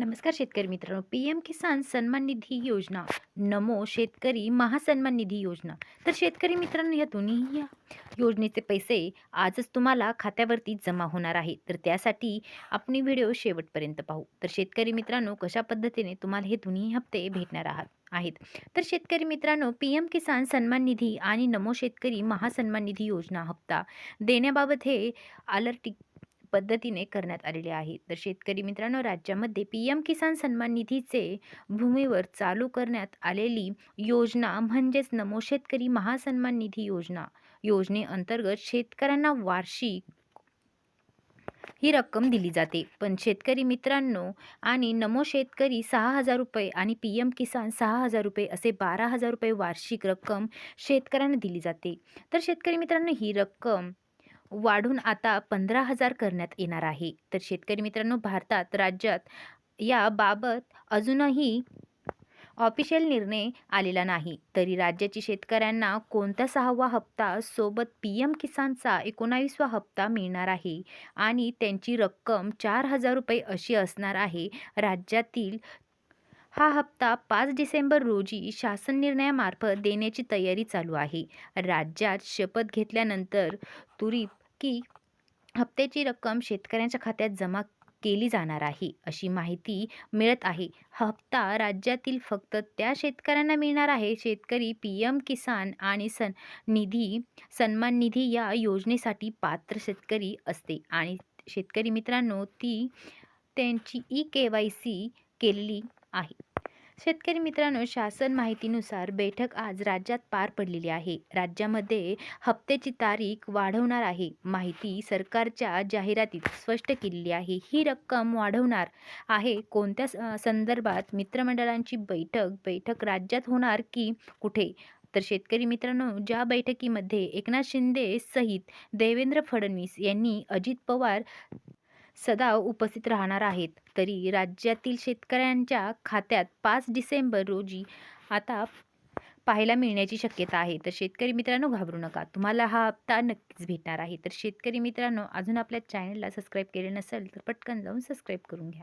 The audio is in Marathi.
नमस्कार शेतकरी मित्रांनो. पी एम किसान सन्मान निधी योजना नमो शेतकरी महासन्मान निधी योजना. तर शेतकरी मित्रांनो या दोन्ही या योजनेचे पैसे आजच तुम्हाला खात्यावरती जमा होणार आहे तर त्यासाठी आपण व्हिडिओ शेवटपर्यंत पाहू. तर शेतकरी मित्रांनो कशा पद्धतीने तुम्हाला हे दोन्ही हप्ते भेटणार आहात आहेत? तर शेतकरी मित्रांनो पी एम किसान सन्मान निधी आणि नमो शेतकरी महासन्मान निधी योजना हप्ता देण्याबाबत हे अलर्टिक पद्धतीने करण्यात आलेले आहे तर शेतकरी मित्रांनो राज्यामध्ये पी एम किसान सन्मान निधीचे भूमीवर चालू करण्यात आलेली योजना म्हणजेच नमो शेतकरी महासन्मान निधी योजना. योजनेअंतर्गत शेतकऱ्यांना वार्षिक ही रक्कम दिली जाते. पण शेतकरी मित्रांनो आणि नमो शेतकरी सहा हजार रुपये आणि पी एम किसान सहा हजार रुपये असे बारा हजार रुपये वार्षिक रक्कम शेतकऱ्यांना दिली जाते. तर शेतकरी मित्रांनो ही रक्कम वाढून आता पंधरा हजार करण्यात येणार आहे. तर शेतकरी मित्रांनो भारतात राज्यात याबाबत अजूनही ऑफिशियल निर्णय आलेला नाही. तरी राज्याची शेतकऱ्यांना कोणता सहावा हप्ता सोबत पी एम किसानचा एकोणावीसवा हप्ता मिळणार आहे आणि त्यांची रक्कम चार हजार रुपये अशी असणार आहे. राज्यातील हा हप्ता पाच डिसेंबर रोजी शासन निर्णयामार्फत देण्याची तयारी चालू आहे. राज्यात शपथ घेतल्यानंतर तुरीत की हप्त्याची रक्कम शेतकऱ्यांच्या खात्यात जमा केली जाणार आहे अशी माहिती मिळत आहे. हप्ता राज्यातील फक्त त्या शेतकऱ्यांना मिळणार आहे. शेतकरी पी एम किसान आणि सन निधी सन्मान निधी या योजनेसाठी पात्र शेतकरी असते आणि शेतकरी मित्रांनो ती त्यांची ई के वाय सी केलेली आहे. शेतकरी मित्रांनो शासन माहितीनुसार बैठक आज राज्यात पार पडलेली आहे. राज्यामध्ये हप्त्याची तारीख वाढवणार आहे. माहिती सरकारच्या जाहिरातीत स्पष्ट केलेली आहे. ही रक्कम वाढवणार आहे. कोणत्या संदर्भात मित्रमंडळांची बैठक बैठक राज्यात होणार की कुठे? तर शेतकरी मित्रांनो ज्या बैठकीमध्ये एकनाथ शिंदे सहित देवेंद्र फडणवीस यांनी अजित पवार सदा उपस्थित राहणार आहेत. तरी राज्यातील शेतकऱ्यांच्या खात्यात पाच डिसेंबर रोजी आता पाहायला मिळण्याची शक्यता आहे. तर शेतकरी मित्रांनो घाबरू नका. तुम्हाला हा हप्ता नक्कीच भेटणार आहे. तर शेतकरी मित्रांनो अजून आपल्या चॅनलला सबस्क्राईब केले नसेल तर पटकन जाऊन सबस्क्राईब करून घ्या.